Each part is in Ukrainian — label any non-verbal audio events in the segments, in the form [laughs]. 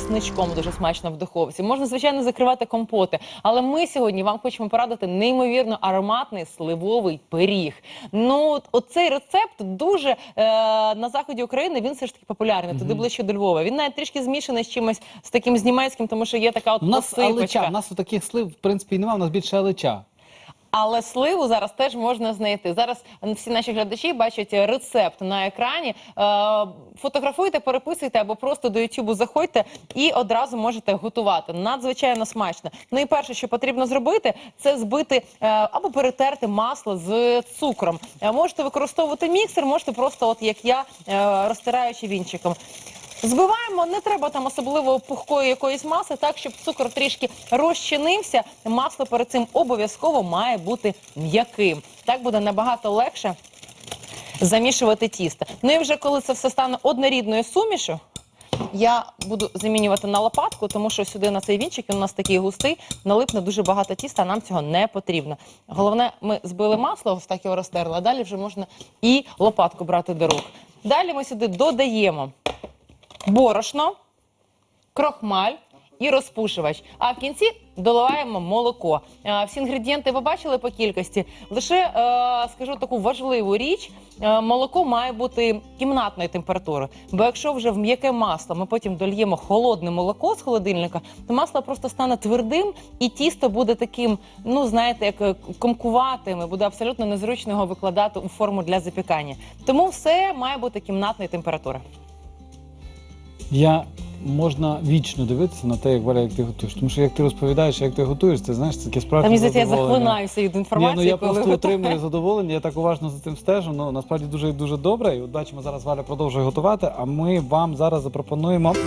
Чесничком дуже смачно в духовці. Можна, звичайно, закривати компоти. Але ми сьогодні вам хочемо порадити неймовірно ароматний сливовий пиріг. Ну, от- оцей рецепт дуже е, на заході України він все ж таки популярний. Туди ближче до Львова. Він навіть трішки змішаний з чимось з таким з німецьким, тому що є така от У нас посипочка. алеча, у нас таких слив, в принципі, і немає, у нас більше алеча. Але сливу зараз теж можна знайти. Зараз всі наші глядачі бачать рецепт на екрані. Е, фотографуйте, переписуйте або просто до Ютубу заходьте і одразу можете готувати. Надзвичайно смачно. Ну і перше, що потрібно зробити, це збити е, або перетерти масло з цукром. Е, можете використовувати міксер, можете просто, от як я, розтираючи вінчиком. Збиваємо, не треба там особливо пухкої якоїсь маси, так щоб цукор трішки розчинився. Масло перед цим обов'язково має бути м'яким. Так буде набагато легше замішувати тісто. Ну і вже коли це все стане однорідною сумішю, я буду замінювати на лопатку, тому що сюди на цей вінчик він у нас такий густий, налипне дуже багато тіста, нам цього не потрібно. Головне, ми збили масло, ось так його розтерли, а далі вже можна і лопатку брати до рук. Далі ми сюди додаємо борошно, крохмаль і розпушувач. А в кінці доливаємо молоко. Е, Всі інгредієнти ви бачили по кількості. Лише е, скажу таку важливу річ: е, молоко має бути кімнатної температури. Бо якщо вже в м'яке масло ми потім дольємо холодне молоко з холодильника, то масло просто стане твердим, і тісто буде таким, ну знаєте, як е, комкуватим, і буде абсолютно незручно його викладати у форму для запікання. Тому все має бути кімнатної температури. Я можна вічно дивитися на те, як Валя, як ти готуєш. Тому що як ти розповідаєш, як ти готуєш, це знаєш, це таке мені здається, я захлинаюся від Ні, інформації. ну я коли просто готую. отримую задоволення, я так уважно за цим стежу. Ну насправді дуже дуже добре. І от бачимо, зараз Валя продовжує готувати. А ми вам зараз запропонуємо [clears throat]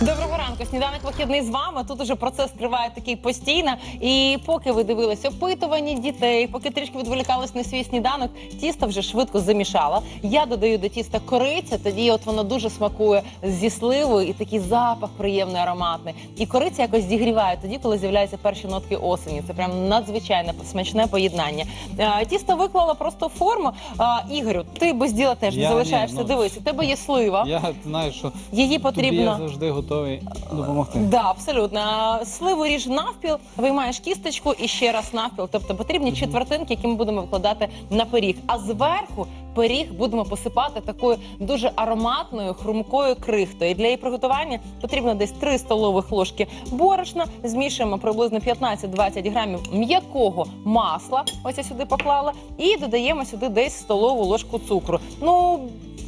Доброго ранку, сніданок вихідний з вами. Тут уже процес триває такий постійно. І поки ви дивились опитування дітей, поки трішки відволікались на свій сніданок, тісто вже швидко замішала. Я додаю до тіста кориця, тоді от воно дуже смакує зі сливою і такий запах приємний, ароматний. І кориця якось зігріває тоді, коли з'являються перші нотки осені. Це прям надзвичайне смачне поєднання. Е, Тісто виклала просто в форму. Е, Ігорю, ти без діла теж не Я- ні, залишаєшся. ну, Дивись, у тебе є слива. Я знаю, що Її тобі я потрібно. завжди готовий допомогти. Да, абсолютно. А, Сливу ріж навпіл, виймаєш кісточку і ще раз навпіл. Тобто потрібні четвертинки, які ми будемо викладати на пиріг. А зверху пиріг будемо посипати такою дуже ароматною хрумкою крихтою. Для її приготування потрібно десь 3 столових ложки борошна. Змішуємо приблизно 15-20 грамів м'якого масла. Ось я сюди поклала, і додаємо сюди десь столову ложку цукру. Ну.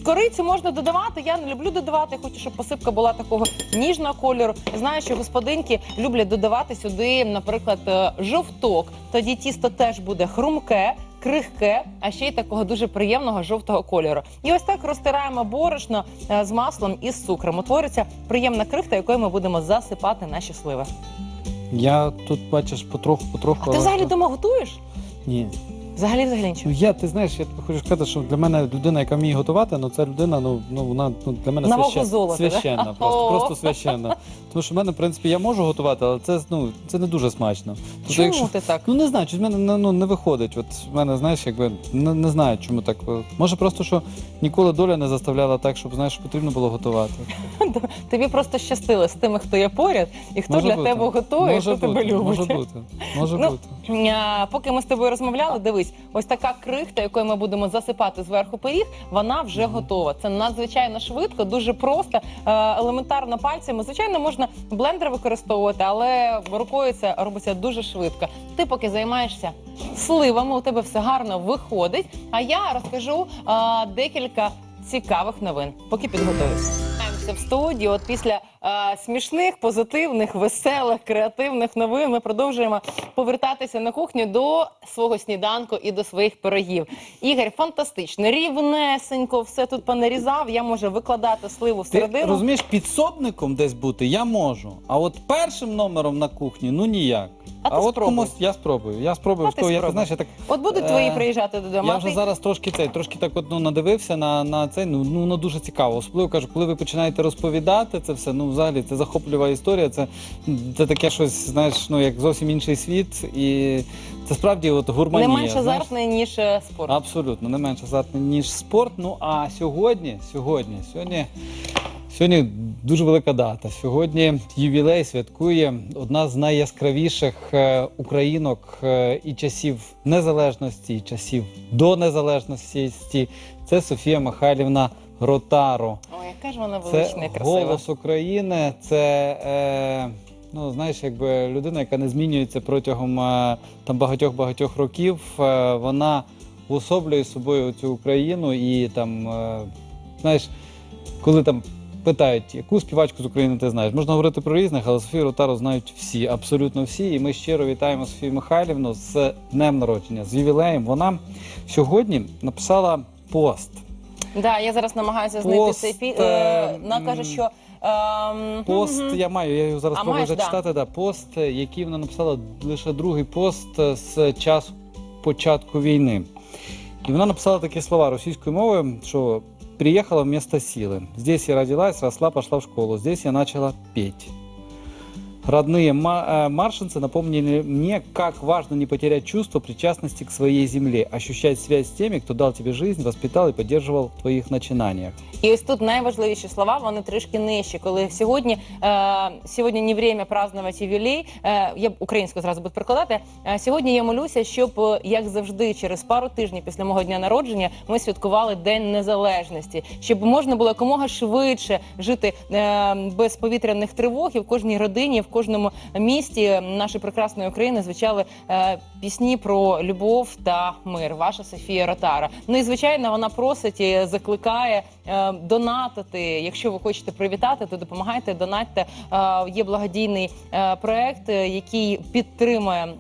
Корицю можна додавати. Я не люблю додавати. Хочу, щоб посипка була такого ніжного кольору. Знаю, що господинки люблять додавати сюди, наприклад, е, жовток. Тоді тісто теж буде хрумке, крихке, а ще й такого дуже приємного жовтого кольору. І ось так розтираємо борошно е, з маслом і з цукром. Утвориться приємна крихта, якою ми будемо засипати наші сливи. Я тут бачиш потроху, потроху. А ти але- взагалі дома готуєш? Ні. Взагалі взагалі нічого. Ну я ти знаєш, я хочу сказати, що для мене людина, яка вміє готувати, ну це людина, ну ну вона ну для мене священ... золота, да? священна, просто просто священна. Тому що в мене, в принципі, я можу готувати, але це ну це не дуже смачно. Тобто, Чому якщо- ти так? Ну не знаю, чи з мене ну, ну, не виходить. От в мене, знаєш, якби не, не знаю, чому так. Може, просто що ніколи доля не заставляла так, щоб знаєш, потрібно було готувати. [laughs] Тобі просто щастило з тими, хто є поряд, і хто Може для бути. тебе готує, і може хто бути, тебе любить. Може бути. Може Ну, бути. А, Поки ми з тобою розмовляли, дивись, ось така крихта, якою ми будемо засипати зверху пиріг, вона вже готова. Це надзвичайно швидко, дуже просто, е, елементарно пальцями. Звичайно, можна блендер використовувати, але рукою це робиться дуже швидко. Ти поки займаєшся сливами, у тебе все гарно виходить. А я розкажу е, декілька цікавих новин, поки підготуюсь. В студії. От після е, смішних, позитивних, веселих, креативних новин ми продовжуємо повертатися на кухню до свого сніданку і до своїх пирогів. Ігор, фантастично, рівнесенько, все тут понарізав. Я можу викладати сливу Ти всередину. розумієш, підсобником десь бути я можу. А от першим номером на кухні ну ніяк. А ти от спробуй. комусь я спробую. Я спробую. А ти Що, я, спробуй. знаєш, я так От будуть Е, твої приїжджати додому. Я а вже ти... зараз трошки цей, трошки так от, ну, надивився на, на цей, ну, ну воно дуже цікаво. Особливо кажу, коли ви починаєте розповідати це все, ну взагалі це захоплюва історія. Це, це таке щось, знаєш, ну як зовсім інший світ. І це справді от гурманія. не менш знаєш. азартний, ніж е, спорт. Абсолютно, не менш азартний, ніж спорт. Ну а сьогодні, сьогодні, сьогодні, сьогодні дуже велика дата. Сьогодні ювілей святкує одна з найяскравіших е, українок е, і часів незалежності, і часів до незалежності. Це Софія Михайлівна Ротаро. Ой, яка ж вона велична і Це красива. голос України. Це е, ну знаєш, якби людина, яка не змінюється протягом е, там багатьох багатьох років. Вона уособлює собою цю Україну і там, знаєш, коли там. Питають, яку співачку з України ти знаєш? Можна говорити про різних, але Софію Ротару знають всі, абсолютно всі. І ми щиро вітаємо Софію Михайлівну з днем народження, з ювілеєм. Вона сьогодні написала пост. Да, я зараз намагаюся знайти Пост, цей фі... е, Е, Вона каже, що ем, Пост мгм. я маю, я його зараз А, спробую маєш, да. зачитати. Да. Пост, який вона написала лише другий пост з часу початку війни. І вона написала такі слова російською мовою, що приїхала вместо силы. Здесь я родилась, росла, пошла в школу. Здесь я начала петь. Родные ма- э, маршинцы напомнили мне, как важно не потерять чувство причастности к своей земле, ощущать связь с теми, кто дал тебе жизнь, воспитал и поддерживал в твоих начинаниях. І ось тут найважливіші слова, вони трішки нижчі. Коли сьогодні, е, сьогодні не время праздновать ювілей, е, я б українською зразу буду прикладати. Е, сьогодні я молюся, щоб е, як завжди, через пару тижнів після мого дня народження, ми святкували День Незалежності, щоб можна було якомога швидше жити е, без повітряних тривог і в кожній родині, в кожному місті нашої прекрасної України звучали е, пісні про любов та мир. Ваша Софія Ротара. Ну і звичайно, вона просить і закликає е, донатити. Якщо ви хочете привітати, то допомагайте, донатьте. Е, є благодійний е, проект, е, який підтримує.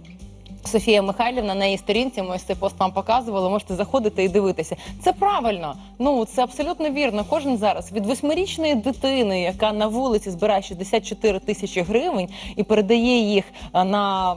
Софія Михайлівна на її сторінці, ми ось цей пост вам показували. Можете заходити і дивитися. Це правильно. Ну це абсолютно вірно. Кожен зараз від восьмирічної дитини, яка на вулиці збирає 64 тисячі гривень і передає їх е, на.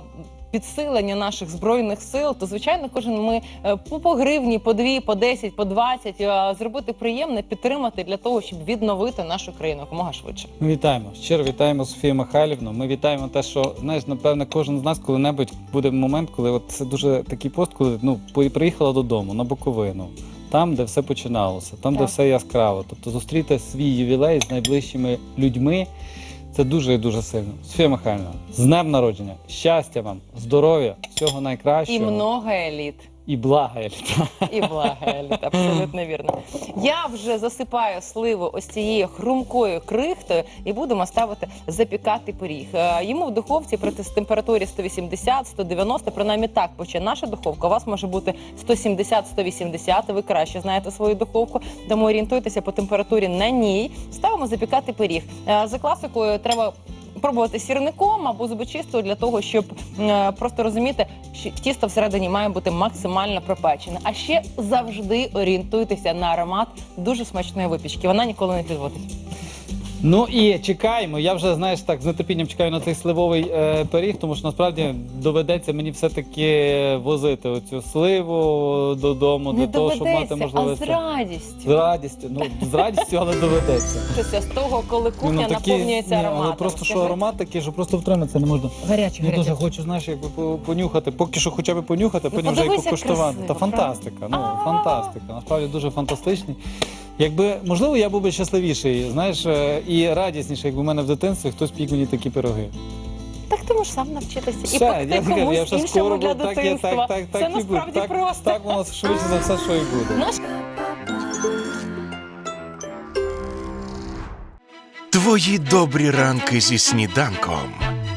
Підсилення наших збройних сил, то звичайно, кожен ми е, по, по гривні, по дві, по 10, по 20 е, зробити приємне, підтримати для того, щоб відновити нашу країну якомога швидше. Ми вітаємо. Щиро вітаємо Софію Михайлівну. Ми вітаємо те, що знаєш, напевне, кожен з нас коли-небудь буде момент, коли от це дуже такий пост, коли ну приїхала додому на Буковину, там, де все починалося, там, де все яскраво. Тобто зустріти свій ювілей з найближчими людьми. Це дуже і дуже сильно. Софія Михайлівна, з днем народження, щастя вам, здоров'я, всього найкращого І много еліт. І блага. літа. І блага еліт, абсолютно вірно. Я вже засипаю сливу ось цією хрумкою крихтою і будемо ставити запікати пиріг. Е, Йому в духовці при температурі 180-190, принаймні так поче наша духовка. У вас може бути 170-180, ви краще знаєте свою духовку, тому орієнтуйтеся по температурі на ній. Ставимо запікати пиріг. Е, За класикою треба пробувати сірником або зубочистою для того, щоб е, просто розуміти, що тісто всередині має бути максимально пропечене. А ще завжди орієнтуйтеся на аромат дуже смачної випічки. Вона ніколи не підводить. Ну і чекаємо. Я вже знаєш так з нетерпінням чекаю на цей сливовий е, пиріг, тому що насправді доведеться мені все-таки возити оцю сливу додому не для того, щоб мати доведеться, а можливість. з радістю. З радістю. Ну з радістю, але доведеться. Щось з того, коли Ну, такі- наповнюється ні, ароматом. Але просто що Скажи. аромат такий, що просто втриматися не можна. гаряче, Я гаряче. дуже хочу, знаєш, якби по- понюхати. Поки що хоча б понюхати, а Ну, потім вже подивись, покуштувати. красиво, Та фантастика. Ну фантастика. Насправді дуже фантастичний. Якби можливо, я був би щасливіший, знаєш, е, і радісніший, якби в мене в дитинстві хтось пік мені такі пироги. Так ти можеш сам навчитися і Все, пекти я, кажу, комусь я вже іншому скоро для так, я, дитинства. так, так, Це і буде. насправді Так, просто. так воно швидше за все, що і буде. Наш Твої добрі ранки зі сніданком.